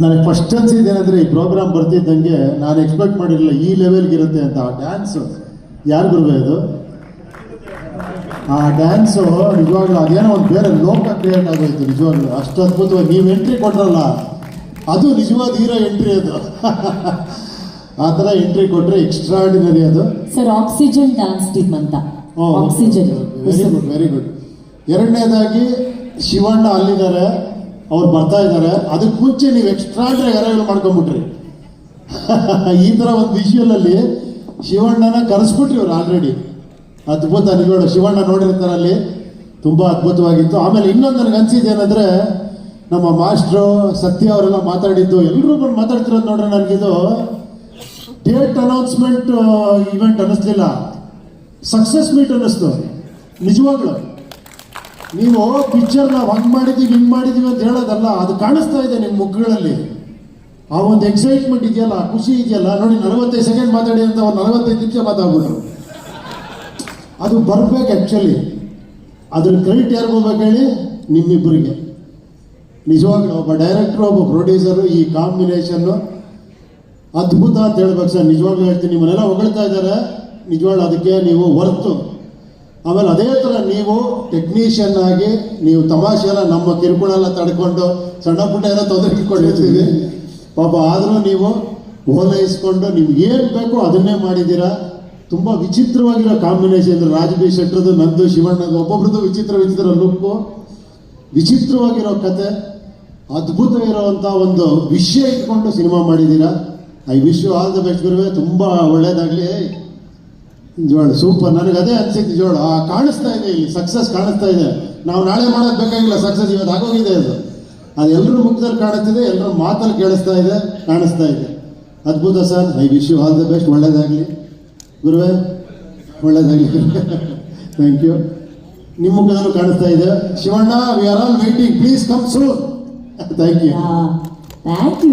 ನನಗೆ ಫಸ್ಟ್ ಅನ್ಸಿದ್ದು ಏನಂದ್ರೆ ಈ ಪ್ರೋಗ್ರಾಮ್ ಬರ್ತಿದ್ದಂಗೆ ನಾನು ಎಕ್ಸ್ಪೆಕ್ಟ್ ಮಾಡಿರಲಿಲ್ಲ ಈ ಲೆವೆಲ್ಗೆ ಇರುತ್ತೆ ಅಂತ. ಆ ಡ್ಯಾನ್ಸು ಯಾರು ಗುರುವೆ ಅದು? ಆ ಡ್ಯಾನ್ಸು ನಿಜವಾಗ್ಲೂ ಅದೇನೋ ಒಂದು ಬೇರೆ ಲೋಕ ಕ್ರಿಯೇಟ್ ಆಗೋಯ್ತು ನಿಜವಾಗ್ಲೂ. ಅಷ್ಟು ಅದ್ಭುತವಾಗಿ ನೀವು ಎಂಟ್ರಿ ಕೊಟ್ರಲ್ಲ ಅದು ನಿಜವಾದ ಹೀರೋ ಎಂಟ್ರಿ ಅದು. ಆ ಥರ ಎಂಟ್ರಿ ಕೊಟ್ಟರೆ ಎಕ್ಸ್ಟ್ರಾಡಿನರಿ ಅದು. ಸರ್ ಆಕ್ಸಿಜನ್ ಡ್ಯಾನ್ಸ್ ಟೀಮ್ ಅಂತ. Oxygen very good very good ಎರಡನೇದಾಗಿ ಶಿವಣ್ಣ ಅಲ್ಲಿದ್ದಾರೆ. ಅವ್ರು ಬರ್ತಾ ಇದ್ದಾರೆ. ಅದಕ್ಕೆ ಮುಂಚೆ ನೀವು ಎಕ್ಸ್ಟ್ರಾಡ್ರಿ ಯಾರು ಮಾಡ್ಕೊಂಡ್ಬಿಟ್ರಿ ಈ ಥರ ಒಂದು ವಿಷುವಲಲ್ಲಿ ಶಿವಣ್ಣನ ಕರೆಸ್ಬಿಟ್ರಿ ಅವ್ರು ಆಲ್ರೆಡಿ ಅದ್ಭುತ ನಿಜವಾಗ್ಲು ಶಿವಣ್ಣ ನೋಡಿರ್ತಾರೆ ಅಲ್ಲಿ ತುಂಬ ಅದ್ಭುತವಾಗಿತ್ತು. ಆಮೇಲೆ ಇನ್ನೊಂದು ನನಗೆ ಅನಿಸಿದ್ದು ಏನಂದ್ರೆ, ನಮ್ಮ ಮಾಸ್ಟ್ರು ಸತ್ಯ ಅವರೆಲ್ಲ ಮಾತಾಡಿದ್ದು ಎಲ್ಲರೂ ಬಂದು ಮಾತಾಡ್ತಿರೋದು ನೋಡ್ರೆ ನನಗಿದು ಡೇಟ್ ಅನೌನ್ಸ್ಮೆಂಟ್ ಇವೆಂಟ್ ಅನ್ನಿಸ್ಲಿಲ್ಲ. ಸಕ್ಸಸ್ ಮೀಟ್ ಅನ್ನಿಸ್ತು. ನಿಜವಾಗ್ಲು. ನೀವು ಪಿಕ್ಚರ್ ನಾವು ಹಂಗೆ ಮಾಡಿದ್ದೀವಿ ಹಿಂಗೆ ಮಾಡಿದ್ದೀವಿ ಅಂತ ಹೇಳೋದಲ್ಲ, ಅದು ಕಾಣಿಸ್ತಾ ಇದೆ ನಿಮ್ಮ ಮುಗ್ಗಳಲ್ಲಿ ಆ ಒಂದು ಎಕ್ಸೈಟ್ಮೆಂಟ್ ಇದೆಯಲ್ಲ, ಖುಷಿ ಇದೆಯಲ್ಲ, ನೋಡಿ ನಲವತ್ತೈದು ಸೆಕೆಂಡ್ ಮಾತಾಡಿ ಅಂತ ಒಂದು ನಲವತ್ತೈದು ನಿಮಿಷ ಮಾತಾಡ್ಬಿಟ್ರು ಅದು ಬರ್ಬೇಕು ಆ್ಯಕ್ಚುಲಿ ಅದ್ರ ಕ್ರೆಡಿಟ್ ಯಾರು ಹೋಗ್ಬೇಕು ಹೇಳಿ? ನಿಮ್ಮಿಬ್ಬರಿಗೆ. ನಿಜವಾಗ್ಲೂ ಒಬ್ಬ ಡೈರೆಕ್ಟ್ರು ಒಬ್ಬ ಪ್ರೊಡ್ಯೂಸರು ಈ ಕಾಂಬಿನೇಷನ್ನು ಅದ್ಭುತ ಅಂತ ಹೇಳ್ಬೇಕು ಸರ್. ನಿಜವಾಗ್ಲೂ ಹೇಳ್ತೀನಿ, ನಿಮ್ಮನ್ನೆಲ್ಲ ಹೊಗಳ್ತಾ ಇದ್ದಾರೆ. ನಿಜವಾಗ್ಲೂ ಅದಕ್ಕೆ ನೀವು ವರ್ತು ಆಮೇಲೆ ಅದೇ ಥರ ನೀವು ಟೆಕ್ನಿಷಿಯನ್ ಆಗಿ ನೀವು ತಮಾಷೆ ಎಲ್ಲ ನಮ್ಮ ಕಿರುಕುಳ ಎಲ್ಲ ತಡ್ಕೊಂಡು ಸಣ್ಣ ಪುಟ್ಟ ಎಲ್ಲ ತೊಂದರೆ ಇಟ್ಕೊಂಡಿರ್ತೀವಿ ಪಾಪ ಆದರೂ ನೀವು ಓಲೈಸ್ಕೊಂಡು ನಿಮ್ಗೆ ಏನು ಬೇಕೋ ಅದನ್ನೇ ಮಾಡಿದ್ದೀರಾ. ತುಂಬ ವಿಚಿತ್ರವಾಗಿರೋ ಕಾಂಬಿನೇಷನ್ ರಾಜಬಿ ಶೆಟ್ರದ್ದು ಶೆಟ್ರದು ನಂದು, ಶಿವಣ್ಣದು, ಒಬ್ಬೊಬ್ರದ್ದು ವಿಚಿತ್ರ ವಿಚಿತ್ರ ಲುಕ್ಕು ವಿಚಿತ್ರವಾಗಿರೋ ಕತೆ, ಅದ್ಭುತ ಇರೋವಂಥ ಒಂದು ವಿಷಯ ಇಟ್ಕೊಂಡು ಸಿನಿಮಾ ಮಾಡಿದ್ದೀರಾ. I wish you all the best ಗುರುವೆ. ತುಂಬ ಒಳ್ಳೇದಾಗಲಿ. ಜೋಳ, ಸೂಪರ್. ನನಗೆ ಅದೇ ಅನ್ಸಿತ್ತು ಜೋಳ ಕಾಣಿಸ್ತಾ ಇದೆ ಇಲ್ಲಿ ಸಕ್ಸಸ್ ಕಾಣಿಸ್ತಾ ಇದೆ. ನಾವು ನಾಳೆ ಮಾಡೋದು ಬೇಕಾಗಿಲ್ಲ ಸಕ್ಸಸ್ ಇವತ್ತು ಆಗೋಗಿದೆ ಅದು. ಅದು ಎಲ್ಲರ ಮುಖದಲ್ಲಿ ಕಾಣಿಸ್ತಿದೆ ಎಲ್ಲರ ಮಾತಲ್ಲಿ ಕೇಳಿಸ್ತಾ ಇದೆ, ಕಾಣಿಸ್ತಾ ಇದೆ. ಅದ್ಭುತ sir, I wish you all the best, ಒಳ್ಳೇದಾಗಲಿ. ಗುರುವೇ, ಒಳ್ಳೇದಾಗಲಿ. ಥ್ಯಾಂಕ್ ಯು ನಿಮ್ಮ ಮುಖದಲ್ಲೂ ಕಾಣಿಸ್ತಾ ಇದೆ. Shivanna we are all waiting please come soon thank you thank you